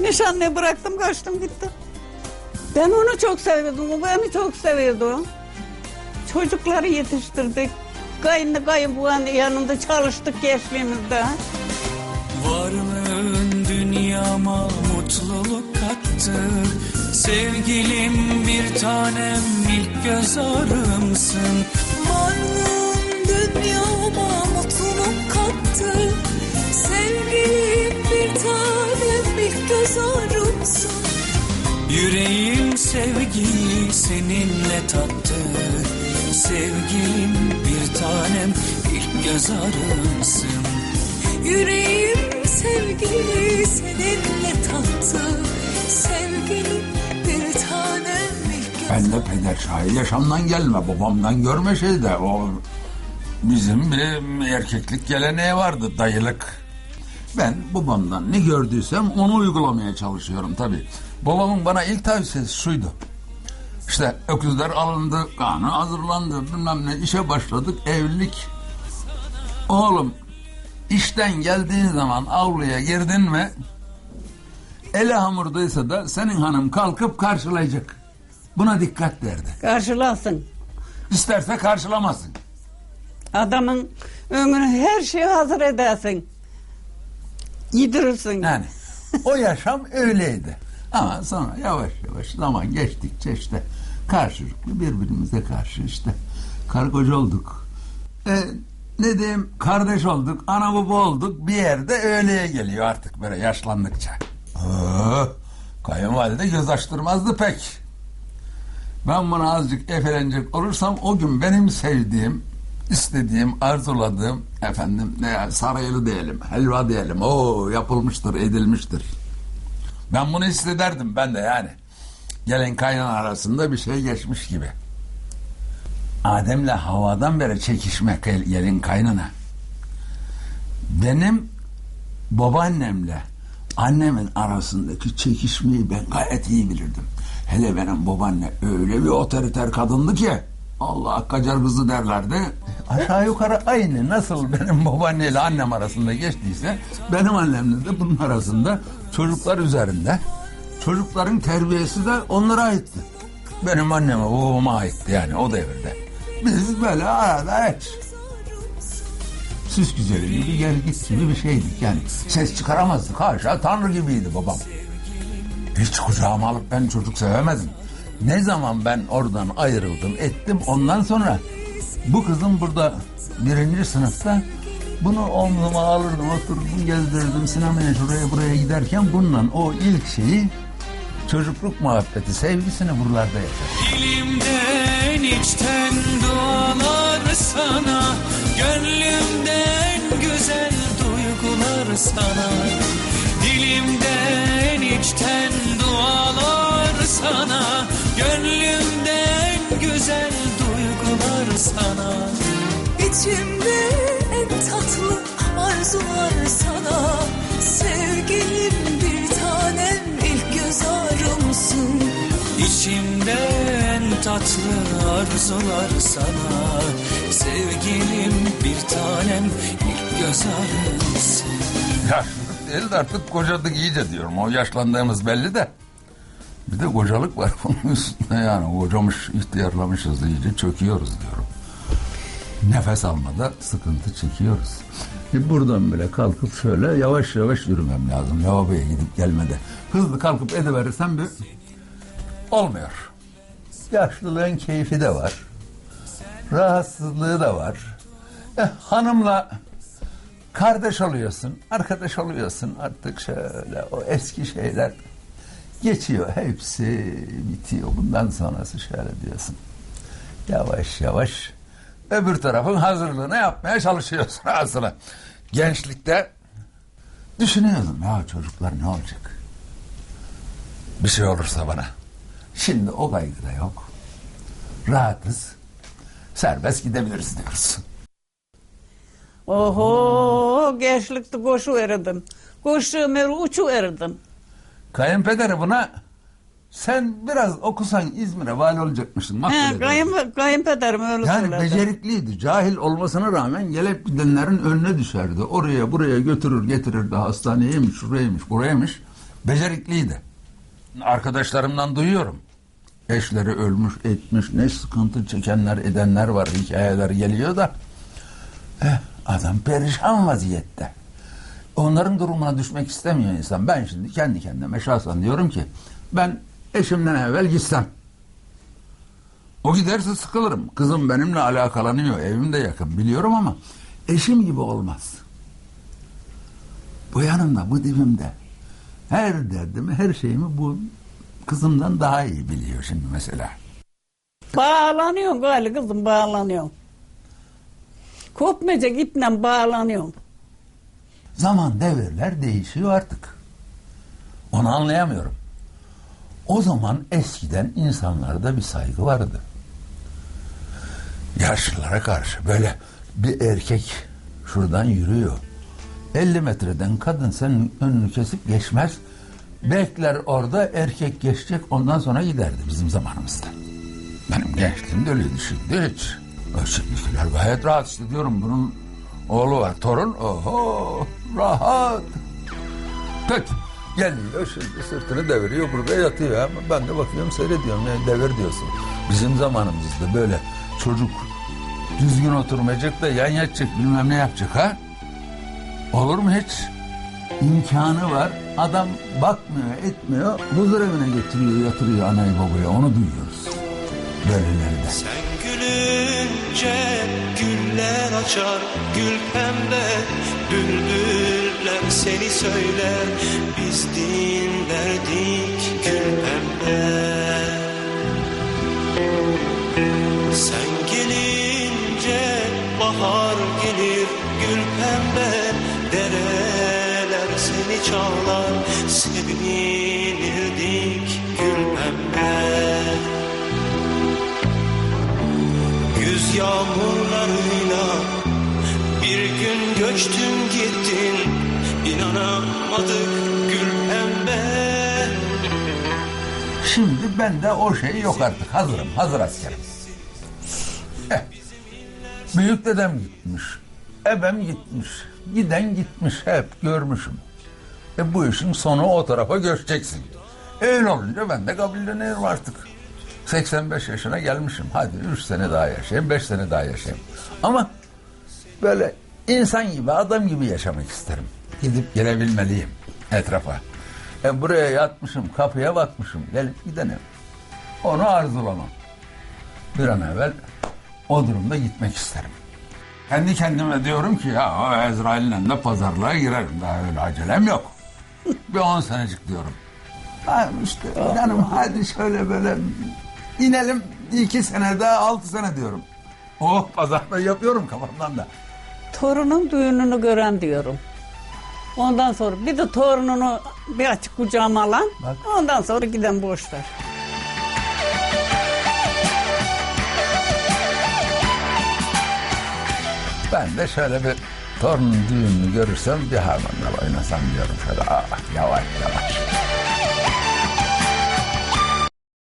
Nişanlıyı bıraktım kaçtım gittim. Ben onu çok seviyordum. O beni çok seviyordu. Çocukları yetiştirdik. Kayınlı kayınbuğanın yanında çalıştık gençliğimizde. Varlığın dünyama mutluluk kattı Sevgilim bir tanem ilk göz ağrımsın Varlığın dünyama mutluluk kattı Sevgilim bir tanem göz ağrımsın Yüreğim sevgiyi seninle tattı Sevgilim bir tanem ilk göz ağrımsın Yüreğim sevgili seninle tattı Sevgilim bir tanem ilk göz Ben de peder şahit yaşamdan gelme. Babamdan görme şey de o bizim bir erkeklik geleneği vardı dayılık. Ben babamdan ne gördüysem onu uygulamaya çalışıyorum tabii. Babamın bana ilk tavsiyesi şuydu. İşte öküzler alındı, kanı hazırlandı, bilmem ne işe başladık, evlilik. Oğlum işten geldiğin zaman avluya girdin mi eli hamurdaysa da senin hanım kalkıp karşılayacak. Buna dikkat derdi. Karşılasın. İsterse karşılamasın. Adamın ömrünü her şeyi hazır edersin. Yedirirsin. Yani o yaşam öyleydi. Ama sonra yavaş yavaş zaman geçtikçe işte karşılıklı birbirimize karşı işte karı koca olduk. E, ne diyeyim kardeş olduk, ana baba olduk bir yerde öyleye geliyor artık böyle yaşlandıkça. Oh, kayınvalide göz açtırmazdı pek. Ben buna azıcık efelenecek olursam o gün benim sevdiğim, istediğim, arzuladığım efendim ne saraylı diyelim, helva diyelim. O yapılmıştır, edilmiştir. Ben bunu hissederdim ben de yani. Gelin kaynan arasında bir şey geçmiş gibi. Adem'le havadan beri çekişme gel- gelin kaynana. Benim babaannemle annemin arasındaki çekişmeyi ben gayet iyi bilirdim. Hele benim babaanne öyle bir otoriter kadındı ki Allah kacar kızı derlerdi. Aşağı yukarı aynı nasıl benim babaanneyle annem arasında geçtiyse benim annemle de bunun arasında çocuklar üzerinde çocukların terbiyesi de onlara aitti. Benim anneme babama aitti yani o devirde. Biz böyle arada hiç süs güzeli gibi gel git gibi bir şeydik yani. Ses çıkaramazdık haşa tanrı gibiydi babam. Hiç kucağıma alıp ben çocuk sevemedim. Ne zaman ben oradan ayrıldım ettim ondan sonra bu kızım burada birinci sınıfta bunu omzuma alırdım oturdum gezdirirdim sinemaya şuraya buraya giderken bununla o ilk şeyi çocukluk muhabbeti sevgisini buralarda yaşadım. Dilimden içten dualar sana Gönlümden güzel duygular sana Dilimden içten dualar sana güzel duygular sana. İçimde en tatlı arzular sana. Sevgilim bir tanem ilk göz ağrımsın İçimde en tatlı arzular sana. Sevgilim bir tanem ilk göz ağrımsın değil de artık kocadık iyice diyorum. O yaşlandığımız belli de. Bir de kocalık var bunun üstünde yani. Kocamış, ihtiyarlamışız iyice çöküyoruz diyorum. Nefes almada sıkıntı çekiyoruz. Bir buradan böyle kalkıp şöyle yavaş yavaş yürümem lazım. Lavaboya gidip gelmede. Hızlı kalkıp ediverirsem bir olmuyor. Yaşlılığın keyfi de var. Rahatsızlığı da var. Eh, hanımla kardeş oluyorsun, arkadaş oluyorsun artık şöyle o eski şeyler geçiyor. Hepsi bitiyor. Bundan sonrası şöyle diyorsun. Yavaş yavaş öbür tarafın hazırlığını yapmaya çalışıyorsun aslında. Gençlikte düşünüyordum ya çocuklar ne olacak? Bir şey olursa bana. Şimdi o kaygı da yok. Rahatız. Serbest gidebiliriz diyoruz. Oho gençlikte koşu verirdim. Koştuğum yeri uçu verirdim. Kayınpederi buna sen biraz okusan İzmir'e vali olacakmışsın. He, kayın, kayınpederim öyle Yani söylerdi. becerikliydi. Cahil olmasına rağmen gelip gidenlerin önüne düşerdi. Oraya buraya götürür getirirdi. Hastaneyeymiş, şurayaymış, burayaymış. Becerikliydi. Arkadaşlarımdan duyuyorum. Eşleri ölmüş, etmiş, ne sıkıntı çekenler, edenler var, hikayeler geliyor da. Eh, adam perişan vaziyette. Onların durumuna düşmek istemiyor insan. Ben şimdi kendi kendime şahsen diyorum ki ben eşimden evvel gitsem. O giderse sıkılırım. Kızım benimle alakalanıyor. Evim de yakın biliyorum ama eşim gibi olmaz. Bu yanımda, bu dibimde. Her derdimi, her şeyimi bu kızımdan daha iyi biliyor şimdi mesela. Bağlanıyorsun galiba kızım bağlanıyorsun. Kopmayacak iple bağlanıyorsun. Zaman devirler değişiyor artık. Onu anlayamıyorum. O zaman eskiden insanlarda bir saygı vardı. Yaşlılara karşı böyle bir erkek şuradan yürüyor. 50 metreden kadın senin önünü kesip geçmez. Bekler orada erkek geçecek ondan sonra giderdi bizim zamanımızda. Benim gençliğimde öyleydi şimdi hiç. Şimdikiler gayet rahat işte diyorum bunun oğlu var torun oho rahat. Peki geliyor şimdi sırtını deviriyor burada yatıyor ama ben de bakıyorum seyrediyorum ne devir diyorsun. Bizim zamanımızda böyle çocuk düzgün oturmayacak da yan yatacak bilmem ne yapacak ha. Olur mu hiç? İmkanı var. Adam bakmıyor, etmiyor. Huzur evine getiriyor, yatırıyor anayı babaya. Onu duyuyoruz. Böyleleri de. Sen gülünce güller açar Gül pembe bülbüller seni söyler. Biz dinlerdik gül pembe. Sen gelince bahar gelir Gül pembe dereler seni çağlar Sevinirdik yağmurlarıyla bir gün göçtün gittin İnanamadık gül pembe Şimdi bende o şey yok artık. Hazırım, hazır askerim. Eh, büyük dedem gitmiş. Ebem gitmiş. Giden gitmiş hep görmüşüm. E bu işin sonu o tarafa göçeceksin. Öyle olunca ben de kabulleniyorum artık. 85 yaşına gelmişim. Hadi 3 sene daha yaşayayım, 5 sene daha yaşayayım. Ama böyle insan gibi, adam gibi yaşamak isterim. Gidip gelebilmeliyim etrafa. E buraya yatmışım, kapıya bakmışım, gelip gidenim. Onu arzulamam. Bir an evvel o durumda gitmek isterim. Kendi kendime diyorum ki ya o Ezrail'le de pazarlığa girerim. Daha öyle acelem yok. Bir on senecik diyorum. Ha işte canım hadi şöyle böyle inelim iki sene daha altı sene diyorum. Oh pazarlığı yapıyorum kafamdan da. Torunun düğününü gören diyorum. Ondan sonra bir de torununu bir açık kucağıma alan. Bak. Ondan sonra giden boşlar. Ben de şöyle bir torunun düğününü görürsem bir harmanla oynasam diyorum şöyle ah, yavaş yavaş.